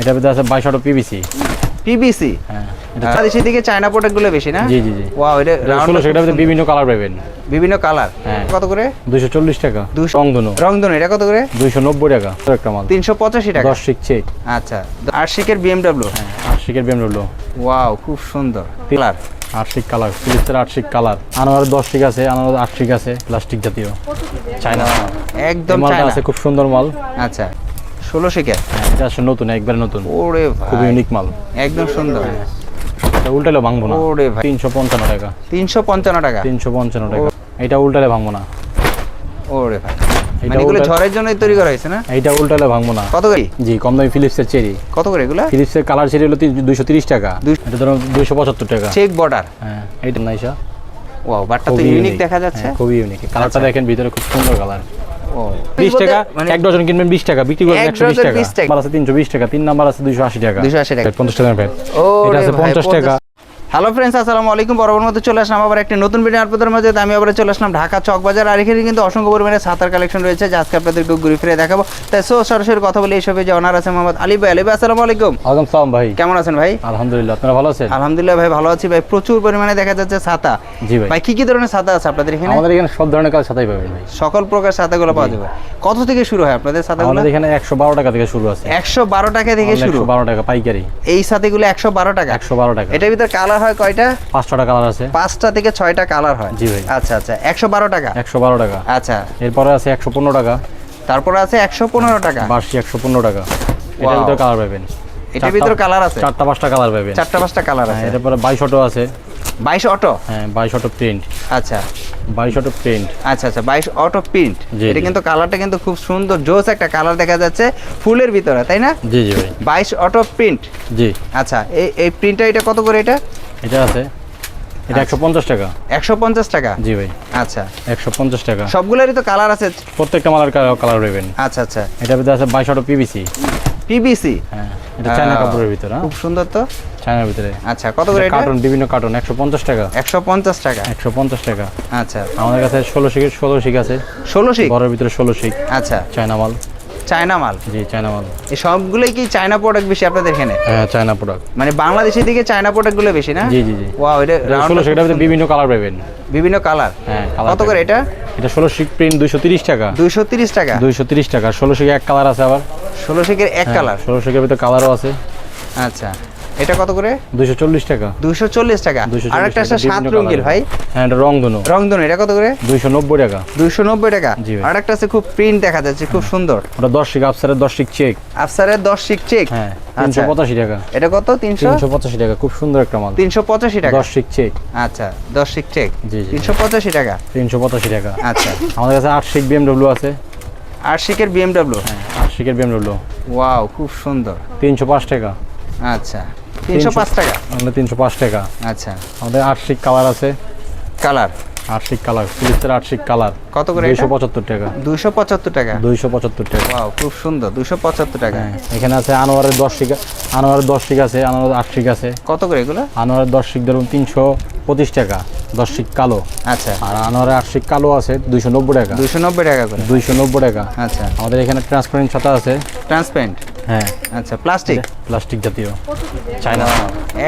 এটার ভিতরে আছে বাইশ অটো পিবিসি পিবিসি হ্যাঁ এটা বাংলাদেশের দিকে চায়না প্রোডাক্টগুলো বেশি না? জি, জি, জি। ওয়াও এটা ষোলোশো এটার ভিতরে বিভিন্ন কালার পাবেন। বিভিন্ন কালার হ্যাঁ। কত করে? দুইশো চল্লিশ টাকা। 200 রংধনু। রংধনু এটা কত করে? দুইশো নব্বই টাকা। একটা মাল। তিনশো পঁচাশি টাকা। দশ শিক চেক আচ্ছা আরশিকের বিএমডাব্লিউ হ্যাঁ আশিকের বিএমডব্লিউ ওয়াও খুব সুন্দর। কালার আটশিক কালার ফিলিপসের আটশিক কালার আনোয়ারের দশ শিক আছে আনোয়ারের আট আছে প্লাস্টিক জাতীয়। চায়না একদম মালটা চায়না আছে খুব সুন্দর মাল। আচ্ছা। ষোলো শিকের হ্যাঁ, এটা আসলে নতুন একবারে নতুন। ওরে খুব ইউনিক মাল। একদম সুন্দর। উল্টালে ভাঙবো না। ওরে ভাই। তিনশো পঞ্চান্ন টাকা। তিনশো পঞ্চান্ন টাকা? তিনশো পঞ্চান্ন টাকা। এটা উল্টালে ভাঙবো না। ওরে ভাই। মানে এগুলো ঝড়ের জন্যই তৈরি করা হয়েছে না? এইটা উল্টালে ভাঙবো না। কত করে? জি কম দামি ফিলিপসের চেরি। কত করে এগুলো? ফিলিপসের কালার চেরি হলো দুইশো তিরিশ টাকা। এটা ধরুন দুইশো পঁচাত্তর টাকা। চেক বর্ডার হ্যাঁ এইটা নাইসা। ওয়াও বাটটা তো ইউনিক দেখা যাচ্ছে। হ্যাঁ, খুবই ইউনিক কালারটা আচ্ছা। দেখেন ভিতরে খুব সুন্দর কালার। ও বিশ টাকা মানে এক ডজন কিনবেন বিশ টাকা বিক্রি করবেন এক একশো বিশ ডজন টাকা। টাকা। নাম্বার আছে তিনশো বিশ টাকা তিন নাম্বার আছে দুইশো আশি টাকা। 280 টাকা। পঞ্চাশ টাকা প্যাড এটা আছে পঞ্চাশ টাকা। হ্যালো ফ্রেন্ডস আসসালামু আলাইকুম। বরাবর মতো চলে আসলাম আবার একটি নতুন ভিডিও আপনাদের মাঝে। আমি আবার চলে আসলাম ঢাকা চক বাজার। আর এখানে কিন্তু অসংখ্য পরিমাণে সাঁতার কালেকশন রয়েছে যা আজকে আপনাদের একটু ঘুরে ফিরে দেখাবো। তাই সো সরাসরি কথা বলি এইসবে যে অনার আছে মোহাম্মদ আলী ভাই। আলী ভাই আসসালামু আলাইকুম। আলম সালাম ভাই। কেমন আছেন ভাই? আলহামদুলিল্লাহ আপনারা ভালো আছেন? আলহামদুলিল্লাহ ভাই ভালো আছি ভাই। প্রচুর পরিমাণে দেখা যাচ্ছে ছাতা জি ভাই। ভাই কি কি ধরনের ছাতা আছে আপনাদের এখানে? আমাদের এখানে সব ধরনের কাজ সাথেই পাবেন ভাই। সকল প্রকার ছাতাগুলো পাওয়া যাবে। কত থেকে শুরু হয় আপনাদের ছাতাগুলো আমাদের এখানে একশো বারো টাকা থেকে শুরু আছে। একশো বারো টাকা থেকে শুরু? একশো বারো টাকা পাইকারি। এই ছাতিগুলো একশো বারো টাকা? একশো বারো টাকা। এটার ভিতর কালার হয় কয়টা? পাঁচশো টাকা কালার আছে। পাঁচটা থেকে ছয়টা কালার হয়। জি ভাই। আচ্ছা আচ্ছা। একশো বারো টাকা? একশো বারো টাকা। আচ্ছা। এরপরে আছে একশো পনেরো টাকা। তারপরে আছে একশো পনেরো টাকা? বার্ষিক একশো পনেরো টাকা। এটার ভিতরে কালার পাবেন। এটার ভিতরে কালার আছে? চারটা পাঁচটা কালার পাবেন। চারটা পাঁচটা কালার হ্যাঁ আছে? এরপরে বাইশ অটো আছে। বাইশ অটো? হ্যাঁ বাইশ অটো প্রিন্ট। আচ্ছা। বাইশ অটো প্রিন্ট। আচ্ছা আচ্ছা। বাইশ অটো প্রিন্ট। এটা কিন্তু কালারটা কিন্তু খুব সুন্দর জোস একটা কালার দেখা যাচ্ছে ফুলের ভিতরে তাই না? জি জি ভাই। বাইশ অটো প্রিন্ট। জি। আচ্ছা এই এই প্রিন্টটা এটা কত করে এটা? এটা আছে। এটা একশো পঞ্চাশ টাকা। একশো পঞ্চাশ টাকা? জি ভাই। আচ্ছা। একশো পঞ্চাশ টাকা। সবগুলোরই তো কালার আছে? প্রত্যেকটা মালার কালার পাবেন। আচ্ছা আচ্ছা। এটার ভিতরে আছে হ্যাঁ এটা চায়না কাপড়ের ভিতরে হ্যাঁ? খুব সুন্দর তো? চায়নার ভিতরে। আচ্ছা কত করে এটা কার্টুন বিভিন্ন কার্টুন একশো পঞ্চাশ টাকা। একশো পঞ্চাশ টাকা। একশো পঞ্চাশ টাকা। আচ্ছা। আমাদের কাছে ষোলো শিখের ষোলো শিখ আছে। ষোলো শিক ঘরের ভিতরে ষোলো শিখ। আচ্ছা। চায়না মাল। চায়না মাল? জি চায়না মাল। এই সবগুলোই কি চায়না প্রোডাক্ট বেশি আপনাদের এখানে? হ্যাঁ চায়না প্রোডাক্ট মানে বাংলাদেশের দিকে চায়না প্রোডাক্টগুলো বেশি না? জি জি জি। ওয়াও এটা রাউন্ড সেটা বিভিন্ন কালার পাবেন। বিভিন্ন কালার হ্যাঁ কত করে এটা? এটা ষোলো শিক প্রিন্ট দুইশো তিরিশ টাকা। দুইশো তিরিশ টাকা? দুইশো তিরিশ টাকা ষোলো শিকের এক কালার আছে আবার। ষোলো শিকের এক কালার ষোলো শিকের ভিতরে কালারও আছে। আচ্ছা। এটা কত করে? দুইশো চল্লিশ টাকা। দুইশো চল্লিশ টাকা। 240 আর একটা আছে সাত colour ভাই। হ্যাঁ এটা রংধনু রংধনু এটা কত করে? দুইশো নব্বই টাকা। দুইশো নব্বই টাকা। জি আর একটা আছে খুব প্রিন্ট দেখা যাচ্ছে খুব সুন্দর। ওটা দশ শিখ আফসারের দশ শিখ চেক আফসারের দশ শিক চেক হ্যাঁ আচ্ছা। তিনশো পঁচাশি টাকা। এটা কত? তিনশো? তিনশো পঁচাশি টাকা খুব সুন্দর একটা মাল। তিনশো পঁচাশি টাকা। দশ শিখ চেক আচ্ছা দশ শিক চেক জি, জি। তিনশো পঁচাশি টাকা। তিনশো পঁচাশি টাকা। আচ্ছা। আমাদের কাছে আট শিখ বিএমডব্লিউ আছে। আর শিকের বিএমডাব্লিউ হ্যাঁ আট শিখের বিএমডব্লিউ ওয়াও খুব সুন্দর। তিনশো পাঁচ টাকা। আচ্ছা। তিনশো পাঁচ টাকা। মানে তিনশো পাঁচ টাকা। আচ্ছা। আমাদের আট কালার আছে। কালার? আট কালার ফিলিপসের আট কালার। কত করে দুইশো এটা পঁচাত্তর টাকা। দুইশো পঁচাত্তর টাকা? দুইশো পঁচাত্তর টাকা। ওয়াও খুব সুন্দর দুইশো পঁচাত্তর টাকা। হ্যাঁ এখানে আছে আনোয়ারের দশ শিখ আনোয়ারের দশ শিখ আছে আনোয়ারের আট শিখ আছে। কত করে এগুলো? আনোয়ারের দশ শিখ ধরুন তিনশো পঁচিশ টাকা দশ শিখ কালো। আচ্ছা। আর আনোয়ারের আট শিখ কালো আছে দুইশো নব্বই টাকা। দুইশো নব্বই টাকা করে। দুইশো নব্বই টাকা। আচ্ছা। আমাদের এখানে ট্রান্সপারেন্ট ছাতা আছে। ট্রান্সপারেন্ট হ্যাঁ। আচ্ছা প্লাস্টিক প্লাস্টিক জাতীয়। চায়না।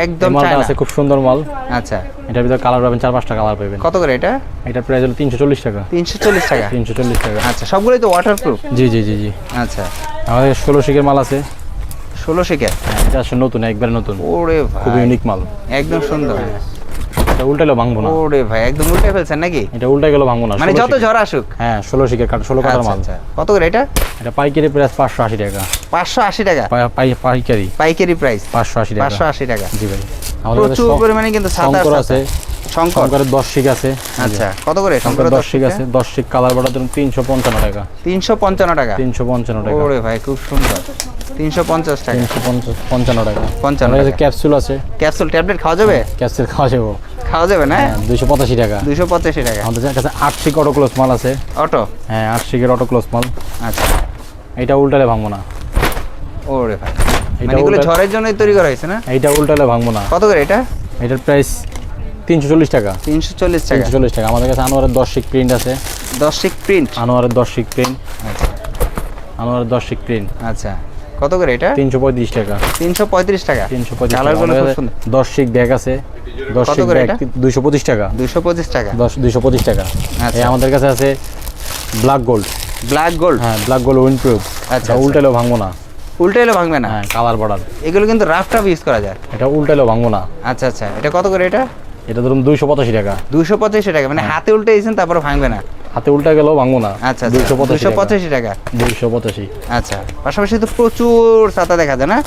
একদম চায়না। আছে খুব সুন্দর মাল। আচ্ছা। এটার ভিতরে কালার পাবেন চার পাঁচটা কালার পাবেন। কত করে এটা? এটার প্রাইস হলো তিনশো চল্লিশ টাকা। তিনশো চল্লিশ টাকা? তিনশো চল্লিশ টাকা। আচ্ছা সবগুলোই তো ওয়াটারপ্রুফ জি জি জি জি। আচ্ছা। আমাদের ষোলো শিখের মাল আছে। ষোলো শিকের? হ্যাঁ, এটা আসলে নতুন একবারে নতুন। ওরে খুব ইউনিক মাল। একদম সুন্দর। এটা উল্টাইলো ভাঙবো না। ওরে ভাই একদম উল্টে ফেলছেন নাকি? এটা উল্টে গেল ভাঙবো না মানে যত ঝড় আসুক। হ্যাঁ ষোলো শিকের কাঠ ষোলো কাটার আচ্ছা মাল। আচ্ছা। কত করে এটা? এটা পাইকারি প্রাইস পাঁচশো আশি টাকা। পাঁচশো আশি টাকা? পাই- পাই- পাইকারি। পাইকারি প্রাইস। পাঁচশো আশি টাকা। পাঁচশো আশি টাকা। জি ভাই। প্রচুর পরিমাণে কিন্তু সাদা শঙ্কর আছে। শঙ্কর। শঙ্করের দশ শিখ আছে। আচ্ছা কত করে? শঙ্কর শঙ্কর দশ শিখ আছে। দশ শিখ কালার বাটা ধরুন তিনশো পঞ্চান্ন টাকা। তিনশো পঞ্চান্ন টাকা? তিনশো পঞ্চান্ন টাকা। ওরে ভাই খুব সুন্দর। তিনশো পঞ্চাশ টাকা। তিনশো পঞ্চাশ পঞ্চান্ন টাকা। পঞ্চান্ন টাকা। ক্যাপসুল আছে। ক্যাপসুল ট্যাবলেট খাওয়া যাবে? ক্যাপসুল খাওয়া যাব। খাওয়া যাবে না? হ্যাঁ দুইশো পঁচাশি টাকা। দুইশো পঁচাশি টাকা। আমাদের কাছে আট শিক অটো ক্লোজ মাল আছে। অটো হ্যাঁ আট শিকের অটো ক্লোজ মাল। আচ্ছা। এটা উল্টালে ভাঙবো না। ওরে ভাই। এটা মানে এগুলো ঝড়ের জন্যই তৈরি করা হয়েছে না? এইটা উল্টালে ভাঙবো না। কত করে এটা? এটার প্রাইস তিনশো চল্লিশ টাকা। তিনশো চল্লিশ টাকা। তিনশো চল্লিশ টাকা। আমাদের কাছে আনোয়ারের দশ শিক প্রিন্ট আছে। দশ শিক প্রিন্ট আনোয়ারের দশ শিক প্রিন্ট আচ্ছা আনোয়ারের দশ শিক প্রিন্ট আচ্ছা। কত করে এটা? তিনশো পঁয়ত্রিশ টাকা। তিনশো পঁয়ত্রিশ টাকা। তিনশো পঁয়ত্রিশ দশ শিক ব্যাগ আছে। দশ শিক ব্যাগ এটা? দুইশো পঁচিশ টাকা। দুশো পঁচিশ টাকা। দশ দুইশো পঁচিশ টাকা। আচ্ছা। আমাদের কাছে আছে ব্ল্যাক গোল্ড ব্ল্যাক গোল্ড হ্যাঁ ব্ল্যাক গোল্ড উইন প্রুফ আচ্ছা। উল্টালেও ভাঙবো না। উল্টে এলে ভাঙবে না? হ্যাঁ কালার বর্ডার। এগুলো কিন্তু রাফ টাফ ইউজ করা যায়। এটা উল্টাইলেও ভাঙবো না। আচ্ছা আচ্ছা। এটা কত করে এটা? এটা ধরুন দুইশো পঁচাশি টাকা। দুইশো পঁচাশি টাকা মানে হাতে উল্টে দিয়েছেন তারপরে ভাঙবে না? হাতে উল্টা গেলেও ভাঙবো না। আচ্ছা দুইশো আচ্ছা পঁচাশি দুশো পঁচাশি টাকা। দুইশো পঁচাশি। আচ্ছা পাশাপাশি তো প্রচুর ছাতা দেখা যায় না?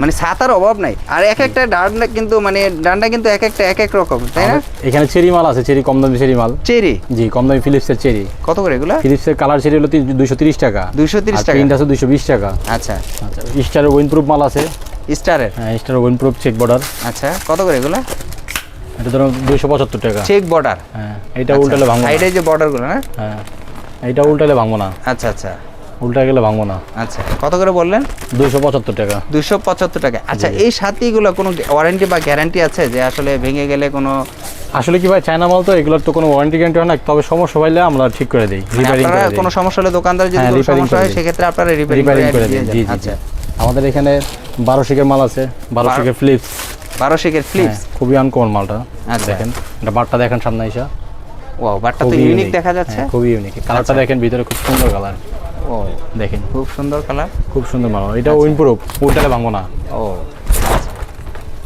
মানে ছাতার অভাব নাই। আর এক একটা ডান্ডা কিন্তু মানে ডান্ডা কিন্তু এক একটা এক এক রকম তাই না? এখানে চেরি মাল আছে চেরি কম দামি চেরি মাল। চেরি? জি কম দামি ফিলিপসের চেরি। কত করে এগুলো? ফিলিপসের কালার চেরি হলো দুইশো তিরিশ টাকা। দুইশো তিরিশ টাকা। প্রিন্ট আছে দুইশো বিশ টাকা। আচ্ছা। আচ্ছা স্টারের উইন প্রুফ মাল আছে। স্টারের? হ্যাঁ স্টারের উইন প্রুফ চেক বর্ডার আচ্ছা কত করে এগুলো? এটা দুইশো পঁচাত্তর টাকা। চেক বর্ডার হ্যাঁ এটা উল্টালে ভাঙবো সাইডে যে বর্ডারগুলো না? হ্যাঁ এটা উল্টালে ভাঙবো না। আচ্ছা আচ্ছা। উল্টা গেলে ভাঙবো না। আচ্ছা কত করে বললেন? দুইশো পঁচাত্তর টাকা। দুশো পঁচাত্তর টাকা। আচ্ছা এই সাথীগুলো কোনো ওয়ারেন্টি বা গ্যারান্টি আছে যে আসলে ভেঙে গেলে কোনো আসলে কি ভাই চায়না মাল তো এগুলোর তো কোনো ওয়ারেন্টি গ্যারান্টি হয় না তবে সমস্যা হইলে আমরা ঠিক করে দিই মানে রিপেয়ারিং করে দিই। কোনো সমস্যা হলে দোকানদার যদি হ্যাঁ, কোনো সমস্যা হয়। সেক্ষেত্রে আপনারা রিপেয়ারিং করে করে দিই আচ্ছা। আমাদের এখানে বারো শিকের মাল আছে বারো- শিকের ফ্লিপস বারো শিকের ফ্লিপস খুবই আনকমন মালটা আচ্ছা। দেখেন। এটা বারটা দেখেন সামনে এসা ও বাটটা তো ইউনিক দেখা যাচ্ছে। হ্যাঁ, খুবই ইউনিক কালারটা আচ্ছা। দেখেন ভিতরে খুব সুন্দর কালার ও দেখেন। খুব সুন্দর কালার খুব সুন্দর মাল। এটা আচ্ছা। উইন প্রুফ উল্টালে ভাঙবো না। ও।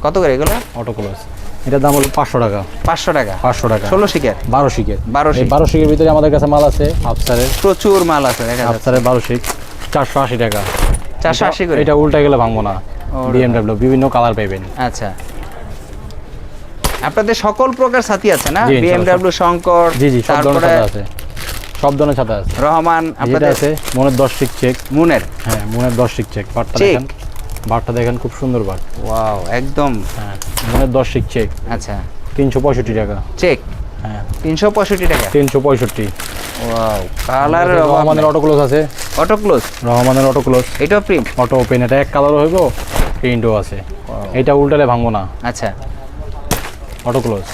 কত করে এগুলো? অটো ক্লোজ এটার দাম হলো পাঁচশো টাকা। পাঁচশো টাকা। পাঁচশো টাকা। ষোলো শিকের? বারো শিকের। বারো। বারো শিকের ভিতরে আমাদের কাছে মাল আছে আফসারের প্রচুর মাল আছে দেখা যাচ্ছে। আফসারের বারো শিক। চারশো আশি টাকা। চারশো আশি করে? এটা উল্টা গেলে ভাঙবো না। বিএমডাব্লিউ বিভিন্ন কালার পাবেন আচ্ছা। আপনাদের সকল প্রকার সাথী আছে না। বিএমডব্লিউ শঙ্কর জি জি সব ধরনের ছাতা আছে। সব ধরনের ছাতা আছে। রহমান আপনাদের আছে মনের দশ শিক চেক মুনের। হ্যাঁ মনের দশ শিক চেক বারটা দেখেন। বারটা দেখেন খুব সুন্দর বার। ওয়াও একদম। হ্যাঁ মনের দশ শিক চেক আচ্ছা। তিনশো পঁয়ষট্টি টাকা। চেক হ্যাঁ। তিনশো পঁয়ষট্টি টাকা। তিনশো পঁয়ষট্টি। ওয়াও কালার রহমানের অটো ক্লোজ আছে। অটো ক্লোজ রহমানের অটো ক্লোজ এটা প্রিন্ট অটো ওপেন এটা এক কালারও হইব? প্রিন্টও আছে। এটা উল্টালে ভাঙবো না। আচ্ছা। Auto close.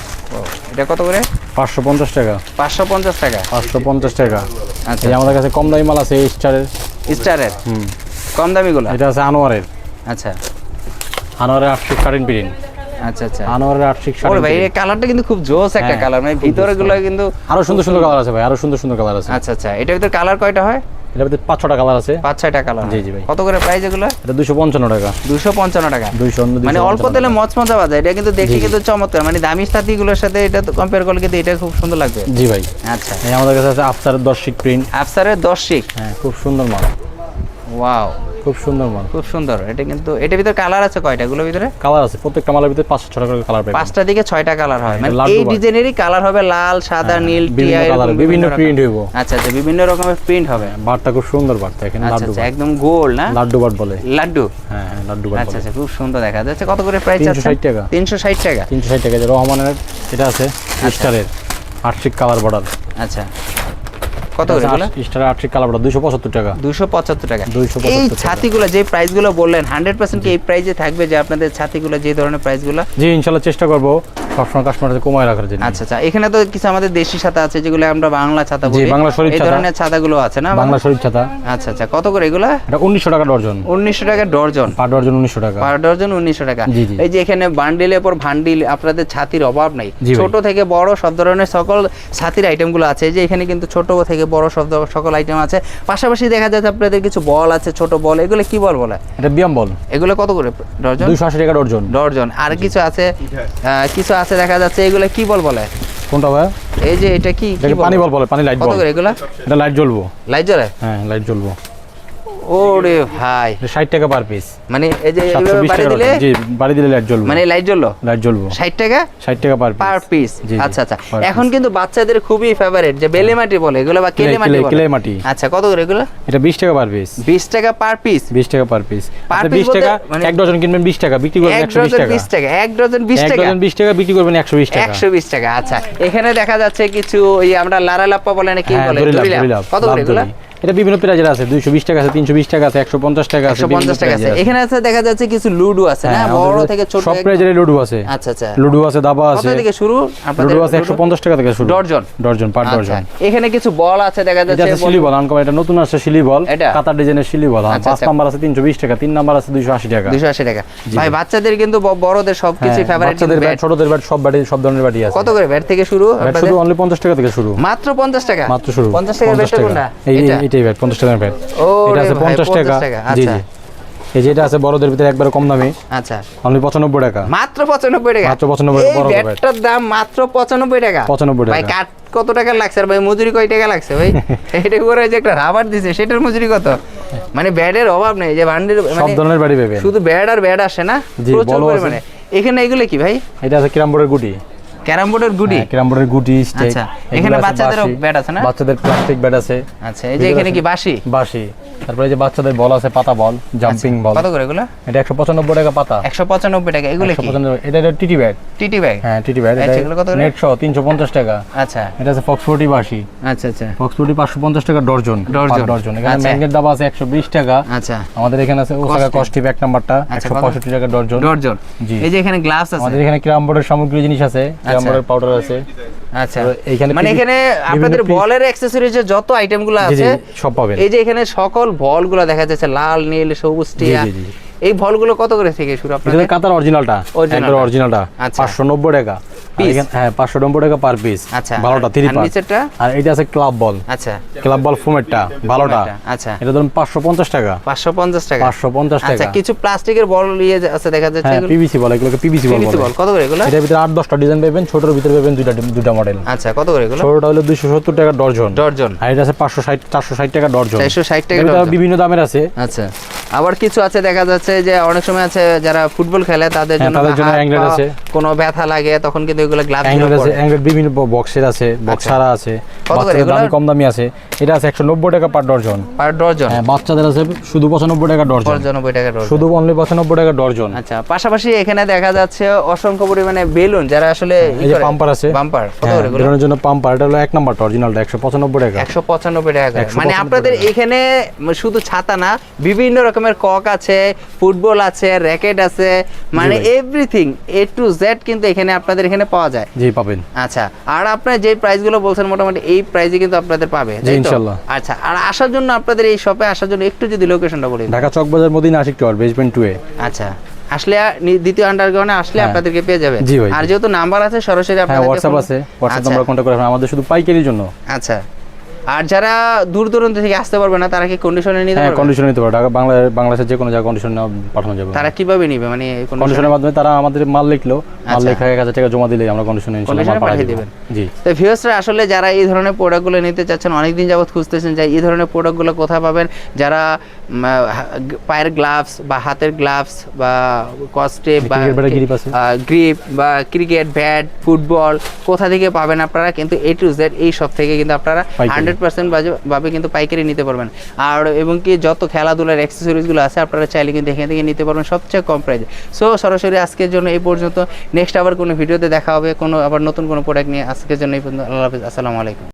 এটা কত করে? পাঁচশো পঞ্চাশ টাকা। পাঁচশো পঞ্চাশ টাকা। পাঁচশো পঞ্চাশ টাকা। আচ্ছা। আমাদের কাছে কম দামি মাল আছে স্টারের। স্টারের? হুম। কম দামিগুলো? এটা আছে আনোয়ারের। আচ্ছা। আনোয়ারের আটশিক কারেন্ট প্রিন্ট আচ্ছা আচ্ছা। আনোয়ারের আটশিক ওরে ভাই এই কালারটা কিন্তু খুব জোস একটা হ্যাঁ, কালার। মানে ভিতরে গুলো কিন্তু আরও সুন্দর সুন্দর। কালার আছে ভাই আরও সুন্দর সুন্দর কালার আছে। আচ্ছা আচ্ছা। এটার ভিতরে কালার কয়টা হয়? এটার ভিতরে পাঁচ ছটা কালার আছে। পাঁচ ছয়টা কালার জি, জি ভাই। কত করে প্রাইস এগুলো? এটা দুশো পঞ্চান্ন টাকা। দুশো পঞ্চান্ন টাকা। দুইশো মানে অল্প তেলে মচমচা বাজা এটা কিন্তু দেখতে কিন্তু চমৎকার। মানে দামি সাথীগুলোর সাথে এটা কম্পেয়ার করলে কিন্তু এটা খুব সুন্দর লাগবে। জি ভাই। আচ্ছা। আমাদের কাছে আছে আফতারের দশ শিক প্রিন্ট আফসারের দশ শিক হ্যাঁ খুব সুন্দর মাল। ওয়াও খুব সুন্দর মাল। খুব সুন্দর। এটা কিন্তু এটার ভিতরে কালার আছে কয়টা? এগুলোর ভিতরে? কালার আছে। প্রত্যেকটা মালের ভিতরে পাঁচশো ছটা করে কালার পাবেন। পাঁচটা দিকে ছয়টা কালার হয়। মানে এই ডিজাইনেরই কালার হবে লাল সাদা হ্যাঁ, নীল টিয়া, এরকম বিভিন্ন প্রিন্ট হইব। আচ্ছা আচ্ছা বিভিন্ন রকমের প্রিন্ট হবে। বারটা খুব সুন্দর বারটা এখানে আচ্ছা লাড্ডু আচ্ছা একদম গোল না? লাড্ডু বার বলে। লাড্ডু? হ্যাঁ হ্যাঁ লাড্ডু বার আচ্ছা আচ্ছা খুব সুন্দর দেখা যাচ্ছে। কত করে প্রাইস 360 টাকা। তিনশো ষাট টাকা। তিনশো ষাট টাকা। রহমানের এটা আছে স্টারের আটশিক কালার বর্ডার আচ্ছা। কত করে এগুলো টাকা। দুশো পঁচাত্তর টাকা। 275 এই টাকা। ছাতিগুলো যে প্রাইসগুলো বললেন হান্ড্রেড পার্সেন্ট কি এই প্রাইসে থাকবে যে আপনাদের ছাতিগুলো যে ধরনের প্রাইসগুলো জি ইনশাল্লাহ চেষ্টা করব। সবসময় কাস্টমারদের কমায় রাখার জন্য। আচ্ছা আচ্ছা। এখানে তো কিছু আমাদের দেশি ছাতা আছে যেগুলো আমরা বাংলা ছাতা বলি। বাংলা শরীফ এই ধরনের ছাতাগুলো আছে না? বাংলা শরীর ছাতা। আচ্ছা আচ্ছা। কত করে এগুলো? এটা উনিশশো টাকা ডর্জন উনিশশো টাকা ডর্জন পার ডর্জন উনিশশো টাকা। পার ডর্জন উনিশশো টাকা। জি, জি। এই যে এখানে বান্ডিলের পর ভান্ডিল আপনাদের ছাতির অভাব নাই। ছোট থেকে বড় সব ধরনের সকল ছাতির আইটেমগুলো আছে। যে এখানে কিন্তু ছোট থেকে বড় সব সকল আইটেম আছে। পাশাপাশি দেখা যাচ্ছে আপনাদের কিছু বল আছে ছোট বল। এগুলো কি বল বলে? এটা বিয়াম বল। এগুলো কত করে? ডর্জন দুইশো আশি টাকা ডর্জন ডর্জন আর কিছু আছে? কিছু আছে দেখা যাচ্ছে এগুলো কি বল বলে? কোনটা ভাই? এই যে এটা কি পানি বল? বলে পানি লাইট বল। এগুলো? এটা লাইট জ্বলবো। লাইট জ্বলে? হ্যাঁ লাইট জ্বলবো। ওরে ভাই। এটা ষাট টাকা পার পিস মানে এই যে এইভাবে বাড়ি দিলে? জি বাড়ি দিলে লাইট জ্বলবো। মানে লাইট জ্বললো? লাইট জ্বলবো। ষাট টাকা? ষাট টাকা পার পার পিস জি, জি, আচ্ছা আচ্ছা। এখন কিন্তু বাচ্চাদের খুবই ফেভারিট যে বেলে মাটি বলে এগুলো বা কেলে মাটি বলে। কিলে মাটি। আচ্ছা কত করে এগুলো? এটা বিশ টাকা পার পিস বিশ টাকা পার পিস বিশ টাকা পার পিস Per piece বিশ টাকা মানে- এক ডজন কিনবেন বিশ টাকা বিক্রি করবেন এক একশো বিশ ডজন টাকা। বিশ টাকা এক ডজন বিশ এক টাকা। ডজন বিশ টাকা বিক্রি করবেন একশো বিশ টাকা। একশো বিশ টাকা আচ্ছা। এখানে দেখা যাচ্ছে কিছু ওই আমরা লারা লাপ্পা বলে না কি হ্যাঁ, বলে কত করে এগুলো। এটা বিভিন্ন প্রাইজের আছে দুইশো বিশ টাকা আছে তিনশো বিশ টাকা আছে একশো পঞ্চাশ টাকা আছে একশো পঞ্চাশ টাকা আছে। এখানে আছে দেখা যাচ্ছে কিছু লুডু আছে না? হ্যাঁ, বড় থেকে ছোট সব প্রাইজের লুডু আছে। আচ্ছা আচ্ছা। লুডু আছে দাবা কত আছে। থেকে শুরু? আপনাদের লুডু আছে একশো পঞ্চাশ টাকা থেকে শুরু। ডর্জন? ডর্জন পার আচ্ছা। ডর্জন। এখানে কিছু বল আছে দেখা যাচ্ছে আছে শিলি বল আনকম এটা নতুন আসছে শিলি বল। কাতার ডিজাইনের শিলি বল। আচ্ছা, পাঁচ আচ্ছা। নাম্বার আছে তিনশো বিশ টাকা তিন নাম্বার আছে দুইশো আশি টাকা। দুশো আশি টাকা। ভাই বাচ্চাদের কিন্তু বড়দের সবকিছু হ্যাঁ, ফেভারিট বাচ্চাদের ব্যাট ছোটদের ব্যাট সব ব্যাটই সব ধরনের ব্যাটই আছে। কত করে ব্যাট থেকে শুরু ব্যাট? শুধু অনলি পঞ্চাশ টাকা থেকে শুরু। মাত্র পঞ্চাশ টাকা? মাত্র শুরু। পঞ্চাশ টাকার ব্যাটটা কোনটা? এই এটা? এই- এইটাই ব্যাট পঞ্চাশ টাকার ব্যাট ও এটা আছে পঞ্চাশ টাকা। জি আচ্ছা। জি। এই যেটা আছে বড়দের ভিতরে একবারে কম দামি। আচ্ছা। অনলি পঁচানব্বই টাকা। মাত্র পঁচানব্বই টাকা? মাত্র 95 এই বড় ব্যাটটার দাম মাত্র পঁচানব্বই টাকা? 95 টাকা। ভাই কাঠ কত টাকা লাগছে? আর ভাই মজুরি কয় টাকা লাগছে ভাই? এটা করে যে একটা রাবার দিছে সেটার মজুরি কত? মানে ব্যাটের অভাব নেই যে বান্ডির সব মানে ধরনের ব্যাটই পাবেন। শুধু ব্যাড আর ব্যাড আসে না প্রচুর পরিমাণে। এখানে এগুলো কি ভাই? এটা আছে ক্যারাম বোর্ডের গুটি। ক্যারাম বোর্ডের গুডি হ্যাঁ, ক্যারাম বোর্ডের গুটি স্টেক আচ্ছা, এখানে বাচ্চাদেরও ব্যাট আছে না? বাচ্চাদের প্লাস্টিক ব্যাট আছে। আচ্ছা এই যে এখানে কি বাসি বাঁশি। তারপরে যে বাচ্চাদের বল আছে পাতা বল জাম্পিং বল। কত করে এগুলো? এটা একশো পঁচানব্বই টাকা পাতা। একশো পঁচানব্বই টাকা এগুলো কি? পঁচানব্বই এটা এটা টিটি ব্যাট। টিটি ব্যাগ হ্যাঁ টিটি ব্যাট আচ্ছা, এগুলো কত করে? নেট তিনশো পঞ্চাশ টাকা। আচ্ছা। এটা আছে ফক্স ফোর্টি বাঁশি আচ্ছা আচ্ছা। ফক্স ফোর্টি পাঁচশো পঞ্চাশ টাকা ডর্জন। ডর্জন। ডর্জন। এখানে আচ্ছা। ম্যাগনেট দাবা আছে একশো বিশ টাকা। আচ্ছা। আমাদের এখানে আছে ওসাকা। কস্টিভ এক নাম্বারটা আচ্ছা, একশো কত? পঁয়ষট্টি টাকা ডর্জন। ডর্জন। জি। এই যে এখানে গ্লাভস আছে। আমাদের এখানে ক্রাম বোর্ডের সামগ্রী জিনিস আছে ক্রাম আচ্ছা। বোর্ডের পাউডার আছে। আচ্ছা। তো এইখানে মানে এখানে আপনাদের বলের অ্যাক্সেসরিজের যত আইটেমগুলো আছে সব পাবেন। এই যে এখানে সকল বলগুলো দেখা যাচ্ছে লাল নীল সবুজ টিয়া এই ভল এই বলগুলো কত করে থেকে শুরু এটা আপনাদের কাতার অরিজিনালটা। অরিজিনালটা আচ্ছা। পাঁচশো নব্বই টাকা হ্যাঁ পাঁচশো নব্বই টাকা পার পিস আচ্ছা ভালোটা থ্রি আর পার নিচেরটা? আর এটা আছে ক্লাব বল আচ্ছা। ক্লাব বল ফোমেরটা ভালোটা। আচ্ছা। এটা ধরুন পাঁচশো পঞ্চাশ টাকা। পাঁচশো পঞ্চাশ টাকা? পাঁচশো পঞ্চাশ আচ্ছা কিছু প্লাস্টিকের বল ইয়ে আছে দেখা যাচ্ছে হ্যাঁ এগুলো? পিভিসি বল এগুলোকে পিভিসি বল। বলে কত করে এগুলো? এটার ভিতরে আট দশটা ডিজাইন পাবেন ছোটোর ভিতরে পাবেন দুইটা দুইটা মডেল আচ্ছা কত করে এগুলো? ছোটটা হলো দুইশো সত্তর টাকা ডর্জন ডর্জন আর এটা আছে পাঁচশো ষাট চারশো ষাট টাকা ডর্জন চারশো ষাট টাকা ডর্জন। বিভিন্ন দামের আছে। আচ্ছা। আবার কিছু আছে দেখা যাচ্ছে যে অনেক সময় আছে যারা ফুটবল খেলে তাদের হ্যাঁ, জন্য আছে। কোনো ব্যথা লাগে তখন কিন্তু এগুলো গ্লাভস অ্যাঙ্গেল আছে অ্যাঙ্গেল বিভিন্ন বক্সের আছে বক্সারা আছে কত বাচ্চাদের দামি কম দামি আছে। এটা আছে একশো নব্বই টাকা পার ডর্জন পার ডর্জন হ্যাঁ বাচ্চাদের আছে শুধু পঁচানব্বই টাকা ডর্জন পঁচানব্বই টাকা ডর্জন শুধু অনলি পঁচানব্বই টাকা ডর্জন আচ্ছা পাশাপাশি এখানে দেখা যাচ্ছে অসংখ্য পরিমাণে বেলুন যারা আসলে এই যে পাম্পার আছে। বাম্পার কত হ্যাঁ বেরোনোর জন্য পাম্পার এটা হলো এক নাম্বারটা অরিজিনালটা একশো পঁচানব্বই টাকা। একশো পঁচানব্বই টাকা মানে আপনাদের এখানে শুধু ছাতা না বিভিন্ন রকমের কক আছে ফুটবল আছে র্যাকেট আছে মানে এভরিথিং এ টু জেড কিন্তু এখানে আপনাদের এখানে পাওয়া যায়। জি পাবেন। আচ্ছা আর আপনার যে প্রাইসগুলো বলছেন মোটামুটি এই প্রাইসে কিন্তু আপনাদের পাবে তাই তো? ইনশাল্লাহ। আচ্ছা আর আসার জন্য আপনাদের এই শপে আসার জন্য একটু যদি লোকেশনটা বলি। Dhaka Chawkbazar Madina Ashiq tower basement two A আচ্ছা আসলে দ্বিতীয় আন্ডারগ্রাউন্ডে আসলে হ্যাঁ। আপনাদেরকে পেয়ে যাবে আর যেহেতু নাম্বার আছে সরাসরি হ্যাঁ আপনাদেরকে হোয়াটসঅ্যাপ আছে। হোয়াটসঅ্যাপ নাম্বার কন্ট্যাক্ট করে আমাদের শুধু পাইকারির জন্য। আচ্ছা। আর যারা দূর দূরান্ত থেকে আসতে পারবে না তারা কি কন্ডিশনে নিতে হ্যাঁ পারবে? কন্ডিশন নিতে পারো ঢাকা বাংলা বাংলাদেশের যে কোনো জায়গায় কন্ডিশন পাঠানো যাবে। তারা কীভাবে নিবে? মানে কন্ডিশনের মাধ্যমে তারা আমাদের মাল লিখলো। মাল আচ্ছা। লেখা এক হাজার টাকা জমা দিলে আমরা কন্ডিশনে Condition পাঠিয়ে দেবেন। জি। তো ভিউয়ার্সরা আসলে যারা এই ধরনের প্রোডাক্টগুলো নিতে চাচ্ছেন অনেকদিন যাবত খুঁজতেছেন যে এই ধরনের প্রোডাক্টগুলো কোথায় পাবেন। যারা পায়ের গ্লাভস বা হাতের গ্লাভস বা কস্টেপ বা। গ্রিপ বা ক্রিকেট ব্যাট ফুটবল কোথা থেকে পাবেন আপনারা? কিন্তু এ টু জেড এই সব থেকে কিন্তু আপনারা। হান্ড্রেড পার্সেন্ট ভাবে কিন্তু পাইকারি নিতে পারবেন। আর এবং কি যত খেলাধুলার অ্যাক্সেসরিজগুলো আছে, আপনারা চাইলে কিন্তু এখান থেকে নিতে পারবেন সবচেয়ে কম প্রাইসে সো সরাসরি আজকের জন্য এই পর্যন্ত। নেক্সট আবার কোনো ভিডিওতে দেখা হবে, কোনো আবার নতুন কোনো প্রোডাক্ট নিয়ে। আজকের জন্য এই পর্যন্ত। আল্লাহ হাফিজ। আসসালামু আলাইকুম।